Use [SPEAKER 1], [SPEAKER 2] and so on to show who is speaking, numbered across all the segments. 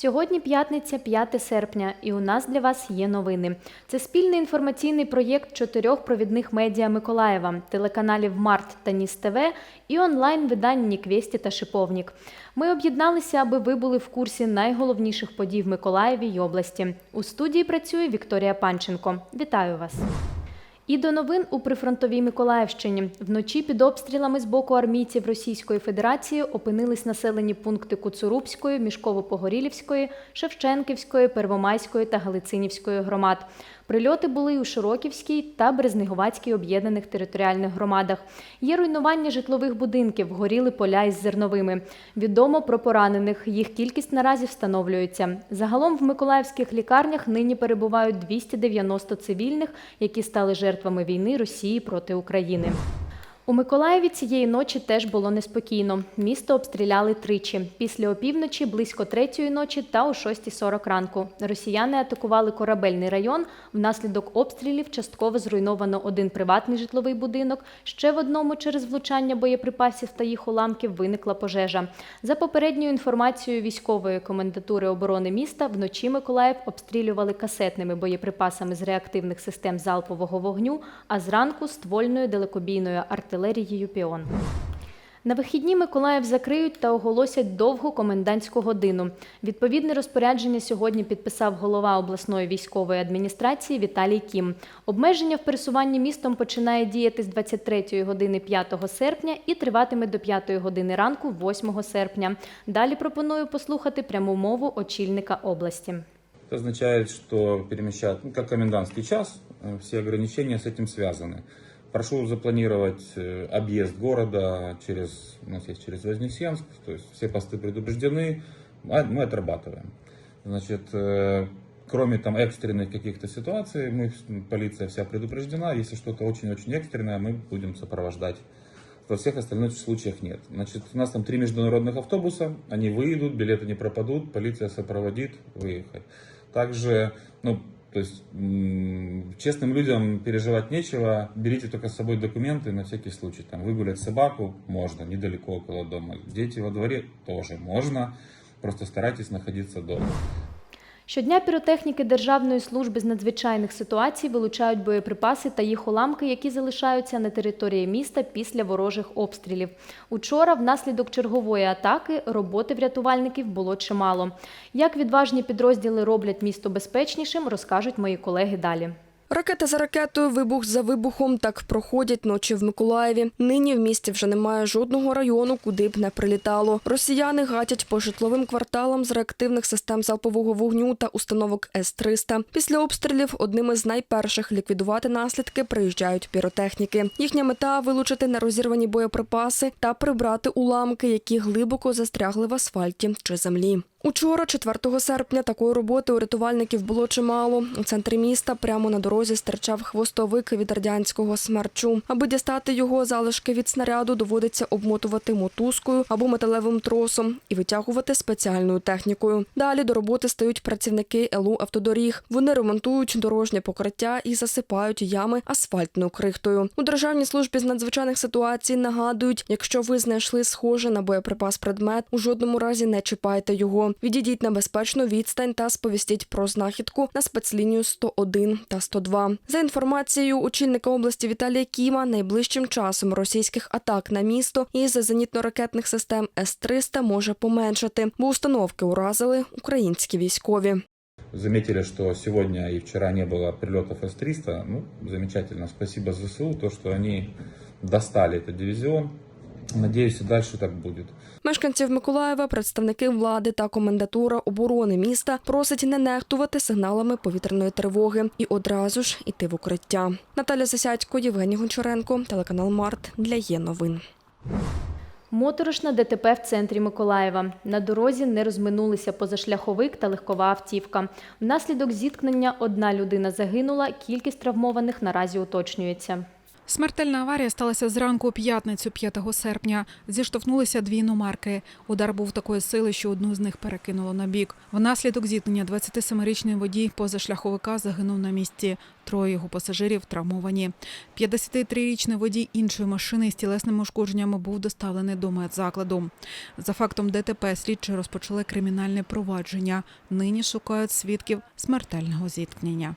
[SPEAKER 1] Сьогодні п'ятниця, 5 серпня, і у нас для вас є новини. Це спільний інформаційний проєкт чотирьох провідних медіа Миколаєва, телеканалів Март та Ніс ТВ і онлайн-видань Ніквесті та Шиповнік. Ми об'єдналися, аби ви були в курсі найголовніших подій в Миколаєві й області. У студії працює Вікторія Панченко. Вітаю вас! І до новин у прифронтовій Миколаївщині. Вночі під обстрілами з боку армійців Російської Федерації опинились населені пункти Куцурубської, Мішково-Погорілівської, Шевченківської, Первомайської та Галицинівської громад. Прильоти були у Широківській та Березнигувацькій об'єднаних територіальних громадах. Є руйнування житлових будинків, горіли поля із зерновими. Відомо про поранених. Їх кількість наразі встановлюється. Загалом в миколаївських лікарнях нині перебувають 290 цивільних, які стали жертвами війни Росії проти України. У Миколаєві цієї ночі теж було неспокійно. Місто обстріляли тричі. Після опівночі, близько третьої ночі та о 6.40 ранку. Росіяни атакували корабельний район. Внаслідок обстрілів частково зруйновано один приватний житловий будинок. Ще в одному через влучання боєприпасів та їх уламків виникла пожежа. За попередньою інформацією військової комендатури оборони міста, вночі Миколаїв обстрілювали касетними боєприпасами з реактивних систем залпового вогню, а зранку ствольною далекобійною артилерією «Піон». На вихідні Миколаїв закриють та оголосять довгу комендантську годину. Відповідне розпорядження сьогодні підписав голова обласної військової адміністрації Віталій Кім. Обмеження в пересуванні містом починає діяти з 23 години 5 серпня і триватиме до 5 години ранку 8 серпня. Далі пропоную послухати пряму мову очільника області.
[SPEAKER 2] Это означает, что перемещать, ну, как комендантский час, э, все ограничения с этим связаны. Прошу запланировать э, объезд города через, у нас есть через Вознесенск, то есть все посты предупреждены, а мы отрабатываем. Значит, э, кроме там экстренных каких-то ситуаций, мы, полиция вся предупреждена, если что-то очень-очень экстренное, мы будем сопровождать. Во всех остальных случаях нет. Значит, у нас там три международных автобуса, они выйдут, билеты не пропадут, полиция сопроводит выехать. Также, ну, то есть честным людям переживать нечего, берите только с собой документы на всякий случай. Там выгулять собаку можно, недалеко около дома. Дети во дворе тоже можно, просто старайтесь находиться дома.
[SPEAKER 1] Щодня піротехніки Державної служби з надзвичайних ситуацій вилучають боєприпаси та їх уламки, які залишаються на території міста після ворожих обстрілів. Учора, внаслідок чергової атаки, роботи врятувальників було чимало. Як відважні підрозділи роблять місто безпечнішим, розкажуть мої колеги далі.
[SPEAKER 3] Ракета за ракетою, вибух за вибухом так проходять ночі в Миколаєві. Нині в місті вже немає жодного району, куди б не прилітало. Росіяни гатять по житловим кварталам з реактивних систем залпового вогню та установок С-300. Після обстрілів одним із найперших ліквідувати наслідки приїжджають піротехніки. Їхня мета вилучити нерозірвані боєприпаси та прибрати уламки, які глибоко застрягли в асфальті чи землі. Учора, 4 серпня, такої роботи у рятувальників було чимало. У центрі міста прямо на дорозі стирчав хвостовик від радянського смерчу. Аби дістати його залишки від снаряду, доводиться обмотувати мотузкою або металевим тросом і витягувати спеціальною технікою. Далі до роботи стають працівники ЛУ автодоріг. Вони ремонтують дорожнє покриття і засипають ями асфальтною крихтою. У державній службі з надзвичайних ситуацій нагадують, якщо ви знайшли схоже на боєприпас предмет, у жодному разі не чіпайте його. Відійдіть на безпечну відстань та сповістіть про знахідку на спецлінію 101 та 102. За інформацією очільника області Віталія Кіма, найближчим часом російських атак на місто із зенітно-ракетних систем С-300 може поменшати, бо установки уразили українські військові.
[SPEAKER 2] Заметили, что сегодня и вчера не было прилетов С-300. Ну, замечательно. Спасибо ЗСУ, то, что они достали этот дивизион. Надеюсь, и дальше так будет.
[SPEAKER 3] Мешканців Миколаєва, представники влади та комендатура оборони міста просить не нехтувати сигналами повітряної тривоги і одразу ж іти в укриття. Наталя Засядько, Євгеній Гончаренко, телеканал Март для є новин.
[SPEAKER 1] Моторошна ДТП в центрі Миколаєва. На дорозі не розминулися позашляховик та легкова автівка. Внаслідок зіткнення одна людина загинула, кількість травмованих наразі уточнюється.
[SPEAKER 4] Смертельна аварія сталася зранку у п'ятницю 5 серпня. Зіштовхнулися дві іномарки. Удар був такої сили, що одну з них перекинуло на бік. Внаслідок зіткнення 27-річний водій позашляховика загинув на місці. Троє його пасажирів травмовані. 53-річний водій іншої машини з тілесними ушкодженнями був доставлений до медзакладу. За фактом ДТП слідчі розпочали кримінальне провадження. Нині шукають свідків смертельного зіткнення.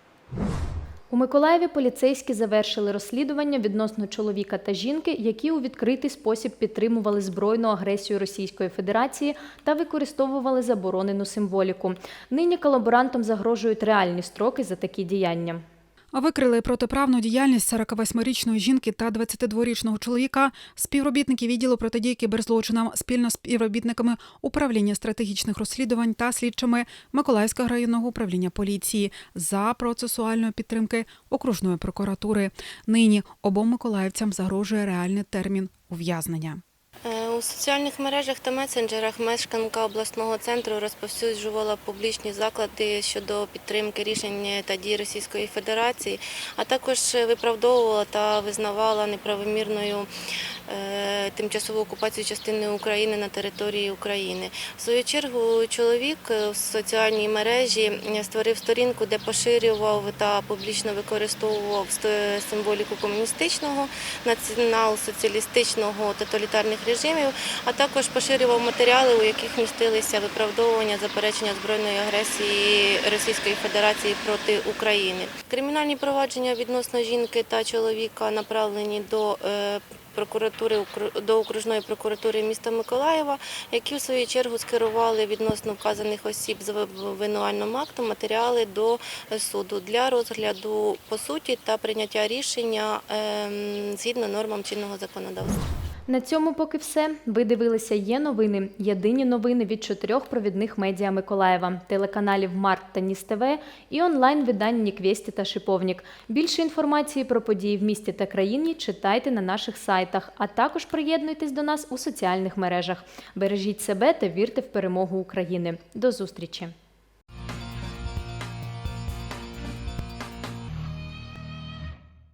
[SPEAKER 1] У Миколаєві поліцейські завершили розслідування відносно чоловіка та жінки, які у відкритий спосіб підтримували збройну агресію Російської Федерації та використовували заборонену символіку. Нині колаборантам загрожують реальні строки за такі діяння.
[SPEAKER 4] Викрили протиправну діяльність 48-річної жінки та 22-річного чоловіка. Співробітники відділу протидії кіберзлочинам спільно з співробітниками управління стратегічних розслідувань та слідчими Миколаївського районного управління поліції за процесуальної підтримки окружної прокуратури. Нині обом миколаївцям загрожує реальний термін ув'язнення.
[SPEAKER 5] Е, У соціальних мережах та месенджерах мешканка обласного центру розповсюджувала публічні заклади щодо підтримки рішень та дій Російської Федерації, а також виправдовувала та визнавала неправомірною е, тимчасову окупацію частини України на території України. В свою чергу чоловік в соціальній мережі створив сторінку, де поширював та публічно використовував символіку комуністичного націонал-соціалістичного тоталітарних режимів, а також поширював матеріали, у яких містилися виправдовування заперечення збройної агресії Російської Федерації проти України. Кримінальні провадження відносно жінки та чоловіка направлені до е, прокуратури до окружної прокуратури міста Миколаєва, які в свою чергу скерували відносно вказаних осіб з обвинувальним актом матеріали до суду для розгляду по суті та прийняття рішення ем, згідно нормам чинного законодавства.
[SPEAKER 1] На цьому поки все. Ви дивилися є новини. Єдині новини від чотирьох провідних медіа Миколаєва, телеканалів Март та Ніс ТВ і онлайн видань Ніквєсті та Шиповнік. Більше інформації про події в місті та країні читайте на наших сайтах, а також приєднуйтесь до нас у соціальних мережах. Бережіть себе та вірте в перемогу України. До зустрічі!